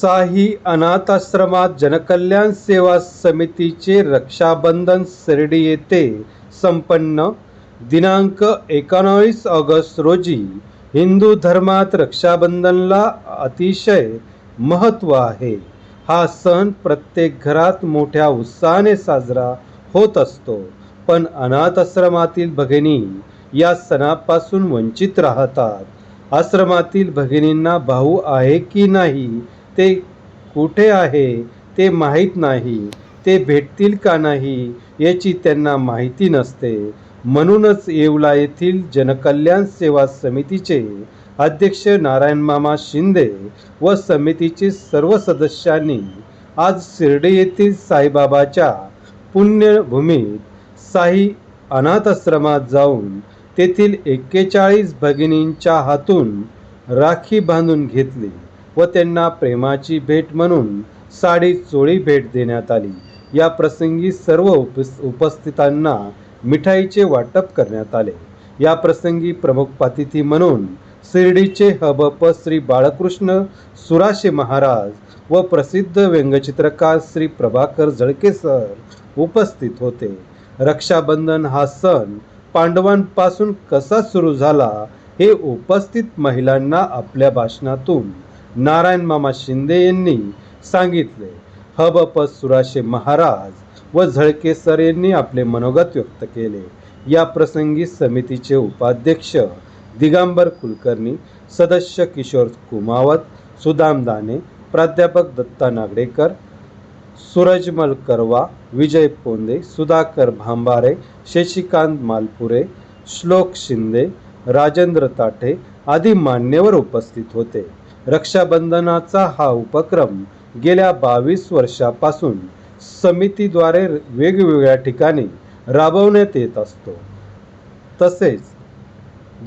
साही अनाथाश्रमात जनकल्याण सेवा समितीचे रक्षाबंधन शिर्डी येथे संपन्न. दिनांक एकोणावीस ऑगस्ट रोजी हिंदू धर्मात रक्षाबंधनला अतिशय महत्त्व आहे. हा सण प्रत्येक घरात मोठ्या उत्साहाने साजरा होत असतो. पण अनाथाश्रमातील भगिनी या सणापासून वंचित राहतात. आश्रमातील भगिनींना भाऊ आहे की नाही ते कुठे आहे ते माहीत नाही ते भेटतील का नाही याची त्यांना माहिती नसते. म्हणूनच येवला येथील जनकल्याण सेवा समितीचे अध्यक्ष नारायण मामा शिंदे व समितीचे सर्व सदस्यांनी आज शिर्डी येथील साईबाबाच्या पुण्यभूमीत साई अनाथाश्रमात जाऊन तेथील एक्केचाळीस भगिनींच्या हातून राखी बांधून घेतली. व त्यांना प्रेमाची भेट म्हणून साडी चोळी भेट देण्यात आली. या प्रसंगी सर्व उपस उपस्थितांना मिठाईचे वाटप करण्यात आले. या प्रसंगी प्रमुख पातिथी म्हणून शिर्डीचे हबप श्री बाळकृष्ण सुराशे महाराज व प्रसिद्ध व्यंगचित्रकार श्री प्रभाकर जळके सर उपस्थित होते. रक्षाबंधन हा सण पांडवांपासून कसा सुरू झाला हे उपस्थित महिलांना आपल्या भाषणातून नारायण मामा शिंदे यांनी सांगितले हबप सुराशे महाराज व झळके सर यांनी आपले मनोगत व्यक्त केले. या प्रसंगी समितीचे उपाध्यक्ष दिगंबर कुलकर्णी सदस्य किशोर कुमावत सुदाम दाने प्राध्यापक दत्ता नागडेकर सूरजमल करवा विजय पोंदे सुधाकर भांबारे शशिकांत मालपुरे श्लोक शिंदे राजेंद्र ताठे आदी मान्यवर उपस्थित होते. रक्षाबंधनाचा हा उपक्रम गेल्या बावीस वर्षापासून समितीद्वारे वेगवेगळ्या ठिकाणी राबवण्यात येत असतो. तसेच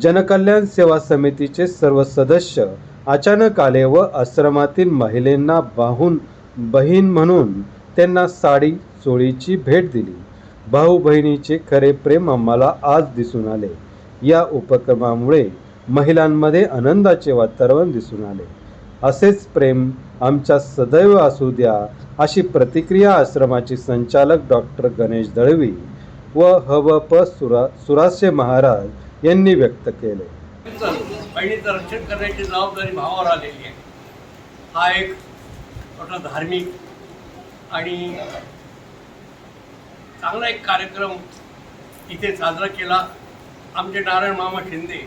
जनकल्याण सेवा समितीचे सर्व सदस्य अचानक आले व आश्रमातील महिलांना बाहून बहीण म्हणून त्यांना साडी चोळीची भेट दिली. भाऊ बहिणीचे खरे प्रेम आम्हाला आज दिसून आले. या उपक्रमामुळे महिलांमध्ये आनंदाचे वातावरण दिसून आले. असेच प्रेम आमच्या सदैव असू द्या अशी प्रतिक्रिया आश्रमाचे संचालक डॉक्टर गणेश दळवी व ह व प सुरा सुरासे महाराज यांनी व्यक्त केले. बहिणीचं रक्षण करण्याची जबाबदारी भावावर आलेली आहे. हा एक मोठा धार्मिक आणि चांगला एक कार्यक्रम इथे साजरा केला. आमचे नारायण मामा शिंदे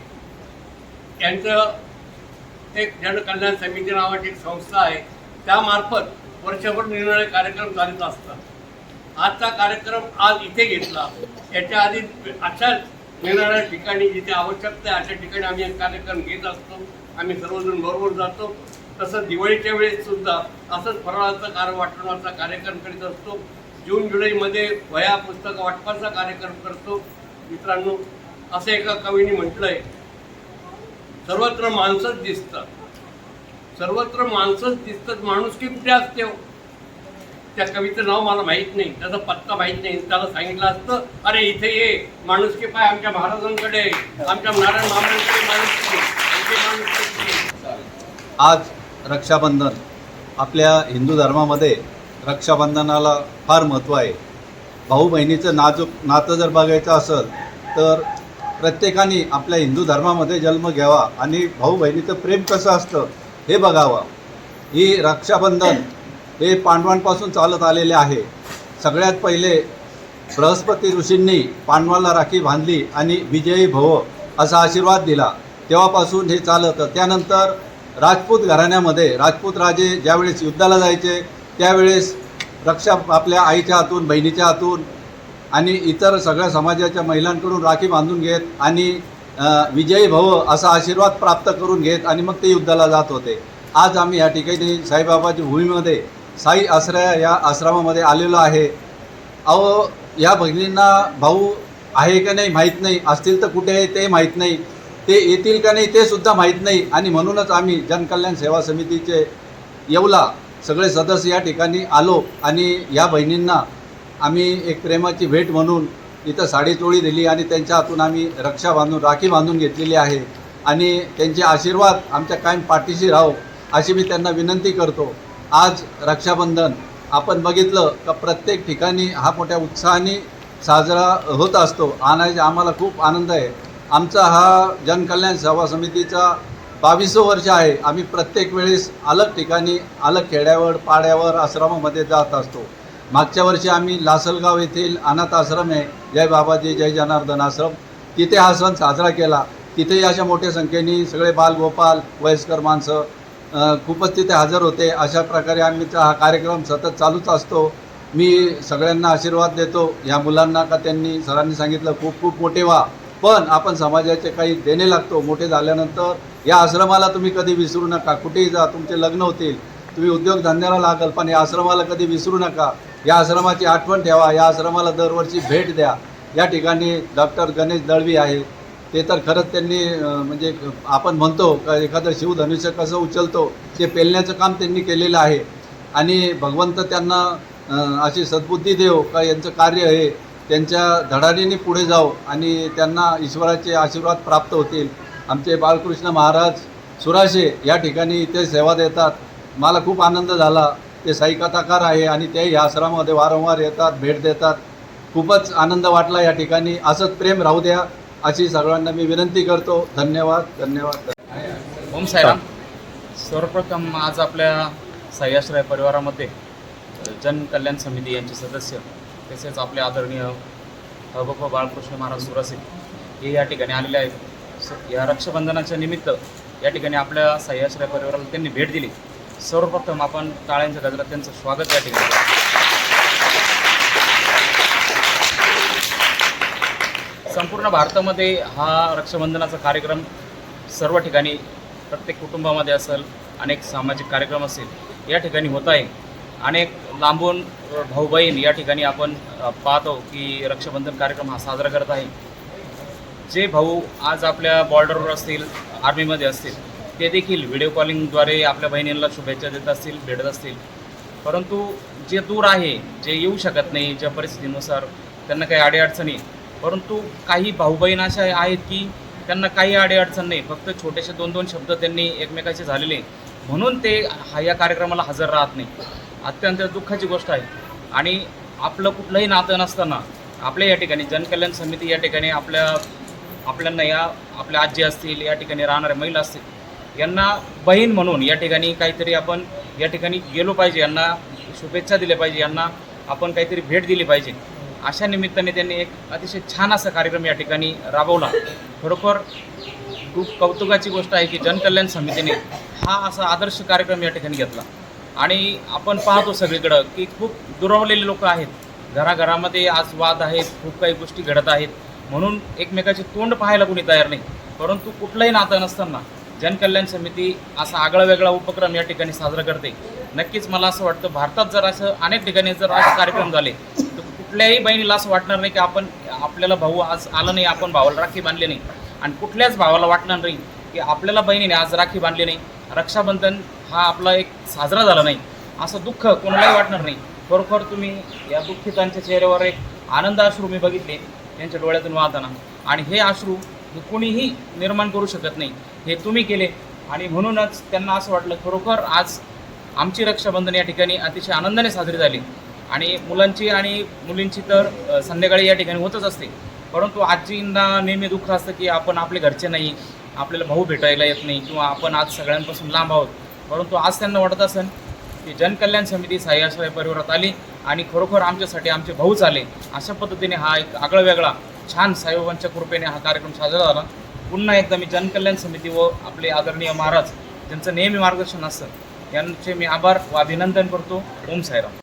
त्यांचं एक जनकल्याण समिती नावाची एक संस्था आहे. त्यामार्फत वर्षभर निरनिराळे कार्यक्रम चालत असतात. आजचा कार्यक्रम आज इथे घेतला. याच्या आधी अशा निरनिराळ्या ठिकाणी जिथे आवश्यकता आहे अशा ठिकाणी आम्ही कार्यक्रम घेत असतो. आम्ही सर्वजण बरोबर जातो. तसंच दिवाळीच्या वेळेस सुद्धा असंच फराळाचा कार वाटण्याचा कार्यक्रम करीत असतो. जून जुलैमध्ये वया पुस्तक वाटपाचा कार्यक्रम करतो. मित्रांनो असं एका कवीने आहे सर्वत्र माणसंच दिसतात. सर्वत्र माणसंच दिसतात माणूस की कुठे असते हो? त्या कवीचं नाव मला माहीत नाही त्याचा पत्ता माहीत नाही त्याला सांगितलं असतं अरे इथे ये माणुसकी पाय आमच्या महाराजांकडे आमच्या नारायण महाराजांकडे आज रक्षाबंधन आपल्या हिंदू धर्मामध्ये रक्षाबंधनाला फार महत्त्व आहे. भाऊ बहिणीचं नाजूक नातं जर बघायचं असेल तर प्रत्येकाने आपल्या हिंदू धर्मामध्ये जन्म घ्यावा आणि भाऊ बहिणीचं प्रेम कसं असतं हे बघावं. ही रक्षाबंधन हे पांडवांपासून चालत आलेले आहे. सगळ्यात पहिले बृहस्पती ऋषींनी पांडवाला राखी बांधली आणि विजयी भव असा आशीर्वाद दिला. तेव्हापासून हे चालतं. त्यानंतर राजपूत घराण्यामध्ये राजपूत राजे ज्यावेळेस युद्धाला जायचे त्यावेळेस रक्षा आपल्या आईच्या हातून बहिणीच्या हातून आणि इतर सगळ्या समाजाच्या महिलांकडून राखी बांधून घेत आणि विजयी भव असा आशीर्वाद प्राप्त करून घेत आणि मग ते युद्धाला जात होते. आज आम्ही या ठिकाणी साईबाबाच्या भूमीमध्ये साई आश्रया या आश्रमामध्ये आलेलो आहे. अहो या भगिनींना भाऊ आहे का नाही माहीत नाही असतील तर कुठे आहे ते माहीत नाही ते येतील का नाही ते सुद्धा माहीत नाही आणि म्हणूनच आम्ही जनकल्याण सेवा समितीचे येवला सगळे सदस्य या ठिकाणी आलो आणि या बहिणींना आम्ही एक प्रेमाची भेट म्हणून इथं साडी चोळी दिली आणि त्यांच्या हातून आम्ही रक्षा बांधून राखी बांधून घेतलेली आहे. आणि त्यांचे आशीर्वाद आमच्या कायम पाठीशी राहो अशी मी त्यांना विनंती करतो. आज रक्षाबंधन आपण बघितलं का प्रत्येक ठिकाणी हा मोठ्या उत्साहाने साजरा होत असतो. आणायचे आम्हाला खूप आनंद आहे. आमचा हा जनकल्याण सेवा समितीचा बावीसो वर्ष आहे. आम्ही प्रत्येक वेळेस अलग ठिकाणी अलग खेड्यावर पाड्यावर आश्रमामध्ये जात असतो. मागच्या वर्षी आम्ही लासलगाव येथील अनाथ आश्रम आहे जय बाबाजी जय जनार्दन आश्रम तिथे हा सण साजरा केला. तिथेही अशा मोठ्या संख्येने सगळे बालगोपाल वयस्कर माणसं खूपच तिथे हजर होते. अशा प्रकारे आम्ही हा कार्यक्रम सतत चालूच असतो. मी सगळ्यांना आशीर्वाद देतो. या मुलांना का त्यांनी सरांनी सांगितलं खूप खूप मोठे व्हा. पण आपण समाजाचे काही देणे लागतो. मोठे झाल्यानंतर या आश्रमाला तुम्ही कधी विसरू नका. कुठेही जा तुमचे लग्न होतील. तुम्ही उद्योगधंद्याला लागाल पण या आश्रमाला कधी विसरू नका. या आश्रमाची आठवण ठेवा या आश्रमाला दरवर्षी भेट द्या. या ठिकाणी डॉक्टर गणेश दळवी आहे. ते तर खरंच त्यांनी म्हणजे आपण म्हणतो का एखादं शिवधनुष्य कसं उचलतो ते पेलण्याचं काम त्यांनी केलेलं आहे. आणि भगवंत त्यांना अशी सद्बुद्धी देव का यांचं कार्य आहे त्यांच्या धडाडीने पुढे जाऊ आणि त्यांना ईश्वराचे आशीर्वाद प्राप्त होतील. आमचे बाळकृष्ण महाराज सुराशे या ठिकाणी इथे सेवा देतात. मला खूप आनंद झाला. ते साई कथाकार आहे आणि ते ह्या आश्रमामध्ये वारंवार येतात भेट देतात. खूपच आनंद वाटला या ठिकाणी. असंच प्रेम राहू द्या अशी सगळ्यांना मी विनंती करतो. धन्यवाद धन्यवाद. ओम साईराम. सर्वप्रथम आज आपल्या साईआश्रय परिवारामध्ये जनकल्याण समिती यांचे सदस्य तसेच आपले आदरणीय हबप बाळकृष्ण महाराज सुरसे हे या ठिकाणी आलेले आहेत. या रक्षाबंधनाच्या निमित्त या ठिकाणी आपल्या सह्याश्रय परिवाराला त्यांनी भेट दिली. सर्वप्रथम आपण टाळ्यांच्या गजरात त्यांचं स्वागत या ठिकाणी संपूर्ण भारतामध्ये हा रक्षाबंधनाचा कार्यक्रम सर्व ठिकाणी प्रत्येक कुटुंबामध्ये असेल अनेक सामाजिक कार्यक्रम असेल या ठिकाणी होत आहे. अनेक लांबून भाऊ बहीण या ठिकाणी आपण पाहतो की रक्षाबंधन कार्यक्रम हा साजरा करत आहे. जे भाऊ आज आपल्या बॉर्डरवर असतील आर्मीमध्ये असतील ते देखील व्हिडिओ कॉलिंगद्वारे आपल्या बहिणींना शुभेच्छा देत असतील भेटत असतील. परंतु जे दूर आहे जे येऊ शकत नाही ज्या परिस्थितीनुसार त्यांना काही अडीअडचणी परंतु काही भाऊ बहीण अशा आहेत की त्यांना काही अडीअडचण नाही फक्त छोटेसे दोन दोन शब्द त्यांनी एकमेकाचे झालेले म्हणून ते हा या कार्यक्रमाला हजर राहत नाही. अत्यंत दुःखाची गोष्ट आहे. आणि आपलं कुठलंही नातं नसताना आपल्या या ठिकाणी जनकल्याण समिती या ठिकाणी आपल्या आपल्यांना या आपल्या आजी असतील या ठिकाणी राहणाऱ्या महिला असतील यांना बहीण म्हणून या ठिकाणी काहीतरी आपण या ठिकाणी गेलो पाहिजे यांना शुभेच्छा दिल्या पाहिजे यांना आपण काहीतरी भेट दिली पाहिजे. अशा निमित्ताने त्यांनी एक अतिशय छान असा कार्यक्रम या ठिकाणी राबवला. खरोखर खूप कौतुकाची गोष्ट आहे की जनकल्याण समितीने हा असा आदर्श कार्यक्रम या ठिकाणी घेतला. आणि आपण पाहतो सगळीकडं की खूप दुरावलेले लोक आहेत. घराघरामध्ये आज वाद आहेत खूप काही गोष्टी घडत आहेत. म्हणून एकमेकाचे तोंड पाहायला कोणी तयार नाही. परंतु कुठलंही नातं नसताना जनकल्याण समिती असा आगळा वेगळा उपक्रम या ठिकाणी साजरा करते. नक्कीच मला असं वाटतं भारतात जर असं अनेक ठिकाणी जर असे कार्यक्रम झाले तर कुठल्याही बहिणीला असं वाटणार नाही की आपण आपल्याला भाऊ आज आला नाही आपण भावाला राखी बांधली नाही. आणि कुठल्याच भावाला वाटणार नाही की आपल्याला बहिणीने आज राखी बांधली नाही. रक्षाबंधन हा आपला एक साजरा झाला नाही. असं दुःख कोणालाही वाटणार नाही. खरोखर तुम्ही या दुःखितांच्या चेहऱ्यावर एक आनंद अश्रू मी बघितले त्यांच्या डोळ्यातून वाहताना. आणि हे अश्रू हे कोणीही निर्माण करू शकत नाही. हे तुम्ही केले. आणि म्हणूनच त्यांना असं वाटलं खरोखर आज आमची रक्षाबंधन या ठिकाणी अतिशय आनंदाने साजरी झाली. आणि मुलांची आणि मुलींची तर संध्याकाळी या ठिकाणी होतच असते. परंतु आजींना नेहमी दुःख असतं की आपण आपले घरचे नाही आपल्याला भाऊ भेटायला येत नाही किंवा आपण आज सगळ्यांपासून लांब आहोत. परंतु आज त्यांना वाटत असेल की जनकल्याण समिती साह्याश्रय परिवारात आली आणि खरोखर आमच्यासाठी आमचे भाऊच आले. अशा पद्धतीने हा एक आगळा वेगळा छान साईबाबांच्या कृपेने हा कार्यक्रम साजरा झाला. पुन्हा एकदा मी जनकल्याण समिती व आपले आदरणीय महाराज ज्यांचं नेहमी मार्गदर्शन असतं यांचे मी आभार व अभिनंदन करतो. ओम साईराम.